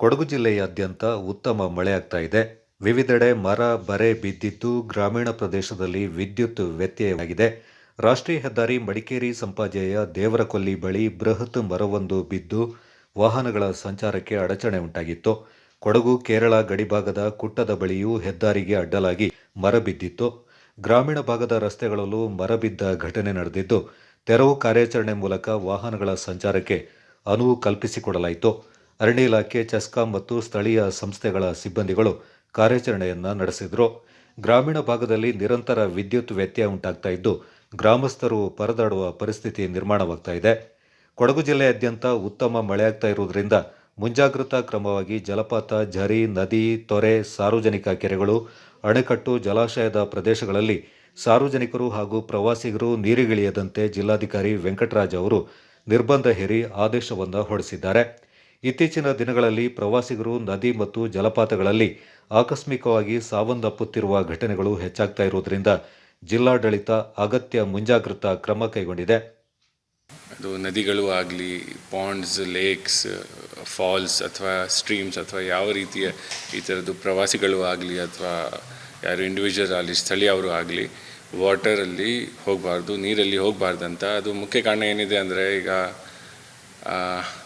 ಕೊಡಗು ಜಿಲ್ಲೆಯಾದ್ಯಂತ ಉತ್ತಮ ಮಳೆಯಾಗ್ತಾ ಇದೆ. ವಿವಿಧೆಡೆ ಮರ, ಬರೆ ಬಿದ್ದಿದ್ದು ಗ್ರಾಮೀಣ ಪ್ರದೇಶದಲ್ಲಿ ವಿದ್ಯುತ್ ವ್ಯತ್ಯಯವಾಗಿದೆ. ರಾಷ್ಟ್ರೀಯ ಹೆದ್ದಾರಿ ಮಡಿಕೇರಿ ಸಂಪಾಜೆಯ ದೇವರಕೊಲ್ಲಿ ಬಳಿ ಬೃಹತ್ ಮರವೊಂದು ಬಿದ್ದು ವಾಹನಗಳ ಸಂಚಾರಕ್ಕೆ ಅಡಚಣೆ ಉಂಟಾಗಿತ್ತು. ಕೊಡಗು, ಕೇರಳ ಗಡಿಭಾಗದ ಕುಟ್ಟದ ಬಳಿಯೂ ಹೆದ್ದಾರಿಗೆ ಅಡ್ಡಲಾಗಿ ಮರ ಬಿದ್ದಿತ್ತು. ಗ್ರಾಮೀಣ ಭಾಗದ ರಸ್ತೆಗಳಲ್ಲೂ ಮರ ಬಿದ್ದ ಘಟನೆ ನಡೆದಿದ್ದು, ತೆರವು ಕಾರ್ಯಾಚರಣೆ ಮೂಲಕ ವಾಹನಗಳ ಸಂಚಾರಕ್ಕೆ ಅನುವು ಕಲ್ಪಿಸಿಕೊಡಲಾಯಿತು. ಅರಣ್ಯ ಇಲಾಖೆ, ಚೆಸ್ಕಾಂ ಮತ್ತು ಸ್ಥಳೀಯ ಸಂಸ್ಥೆಗಳ ಸಿಬ್ಬಂದಿಗಳು ಕಾರ್ಯಾಚರಣೆಯನ್ನು ನಡೆಸಿದ್ರು. ಗ್ರಾಮೀಣ ಭಾಗದಲ್ಲಿ ನಿರಂತರ ವಿದ್ಯುತ್ ವ್ಯತ್ಯಯ ಉಂಟಾಗ್ತಾ ಇದ್ದು, ಗ್ರಾಮಸ್ಥರು ಪರದಾಡುವ ಪರಿಸ್ಥಿತಿ ನಿರ್ಮಾಣವಾಗ್ತಾ ಇದೆ. ಕೊಡಗು ಜಿಲ್ಲೆಯಾದ್ಯಂತ ಉತ್ತಮ ಮಳೆಯಾಗ್ತಾ ಇರುವುದರಿಂದ ಮುಂಜಾಗ್ರತಾ ಕ್ರಮವಾಗಿ ಜಲಪಾತ, ಝರಿ, ನದಿ, ತೊರೆ, ಸಾರ್ವಜನಿಕ ಕೆರೆಗಳು, ಅಣೆಕಟ್ಟು ಜಲಾಶಯದ ಪ್ರದೇಶಗಳಲ್ಲಿ ಸಾರ್ವಜನಿಕರು ಹಾಗೂ ಪ್ರವಾಸಿಗರು ನೀರಿಗಿಳಿಯದಂತೆ ಜಿಲ್ಲಾಧಿಕಾರಿ ವೆಂಕಟರಾಜ್ ಅವರು ನಿರ್ಬಂಧ ಹೇರಿ ಆದೇಶವನ್ನು ಹೊರಡಿಸಿದ್ದಾರೆ. ಇತ್ತೀಚಿನ ದಿನಗಳಲ್ಲಿ ಪ್ರವಾಸಿಗರು ನದಿ ಮತ್ತು ಜಲಪಾತಗಳಲ್ಲಿ ಆಕಸ್ಮಿಕವಾಗಿ ಸಾವನ್ನಪ್ಪುತ್ತಿರುವ ಘಟನೆಗಳು ಹೆಚ್ಚಾಗ್ತಾ ಇರುವುದರಿಂದ ಜಿಲ್ಲಾಡಳಿತ ಅಗತ್ಯ ಮುಂಜಾಗ್ರತಾ ಕ್ರಮ ಕೈಗೊಂಡಿದೆ. ಅದು ನದಿಗಳು ಆಗಲಿ ಪಾಂಡ್ಸ್ ಲೇಕ್ಸ್ ಫಾಲ್ಸ್ ಅಥವಾ ಸ್ಟ್ರೀಮ್ಸ್ ಅಥವಾ ಯಾವ ರೀತಿಯ ಈ ಥರದ್ದು ಪ್ರವಾಸಿಗಳು ಆಗಲಿ ಅಥವಾ ಯಾರು ಇಂಡಿವಿಜುವಲ್ ಆಗಲಿ, ಸ್ಥಳೀಯವರು ಆಗಲಿ ವಾಟರಲ್ಲಿ ಹೋಗಬಾರ್ದು, ನೀರಲ್ಲಿ ಹೋಗಬಾರ್ದಂತ ಅದು ಮುಖ್ಯ ಕಾರಣ ಏನಿದೆ ಅಂದರೆ ಈಗ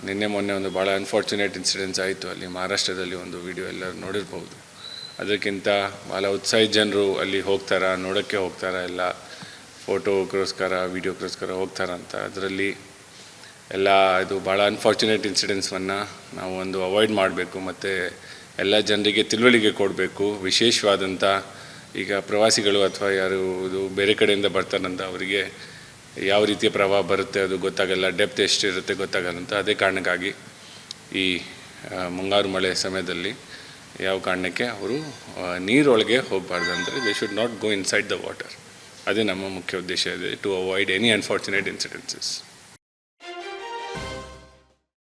ನಿನ್ನೆ ಮೊನ್ನೆ ಒಂದು ಭಾಳ ಅನ್ಫಾರ್ಚುನೇಟ್ ಇನ್ಸಿಡೆನ್ಸ್ ಆಯಿತು. ಅಲ್ಲಿ ಮಹಾರಾಷ್ಟ್ರದಲ್ಲಿ ಒಂದು ವಿಡಿಯೋ ಎಲ್ಲರೂ ನೋಡಿರ್ಬೋದು ಅದಕ್ಕಿಂತ ಭಾಳ ಉತ್ಸಾಹಿ ಜನರು ಅಲ್ಲಿ ಹೋಗ್ತಾರ, ನೋಡೋಕ್ಕೆ ಹೋಗ್ತಾರ, ಎಲ್ಲ ಫೋಟೋಗೋಸ್ಕರ ವೀಡಿಯೋಗೋಸ್ಕರ ಹೋಗ್ತಾರಂತ ಅದರಲ್ಲಿ ಎಲ್ಲ ಇದು ಭಾಳ ಅನ್ಫಾರ್ಚುನೇಟ್ ಇನ್ಸಿಡೆನ್ಸನ್ನು ನಾವು ಒಂದು ಅವಾಯ್ಡ್ ಮಾಡಬೇಕು ಮತ್ತು ಎಲ್ಲ ಜನರಿಗೆ ತಿಳುವಳಿಕೆ ಕೊಡಬೇಕು. ವಿಶೇಷವಾದಂಥ ಈಗ ಪ್ರವಾಸಿಗಳು ಅಥವಾ ಯಾರು ಇದು ಬೇರೆ ಕಡೆಯಿಂದ ಬರ್ತಾರಂತ ಅವರಿಗೆ ಯಾವ ರೀತಿಯ ಪ್ರವಾಹ ಬರುತ್ತೆ, ಅದು ಗೊತ್ತಾಗಲ್ಲ ಡೆಪ್ತ್ ಎಷ್ಟಿರುತ್ತೆ ಗೊತ್ತಾಗಲ್ಲ ಅಂತ ಅದೇ ಕಾರಣಕ್ಕಾಗಿ ಈ ಮುಂಗಾರು ಮಳೆ ಸಮಯದಲ್ಲಿ ಯಾವ ಕಾರಣಕ್ಕೆ ಅವರು ನೀರೊಳಗೆ ಹೋಗಬಾರ್ದು ಅಂದರೆ they should not go inside the water ಅದೇ ನಮ್ಮ ಮುಖ್ಯ ಉದ್ದೇಶ ಇದೆ to avoid any unfortunate incidences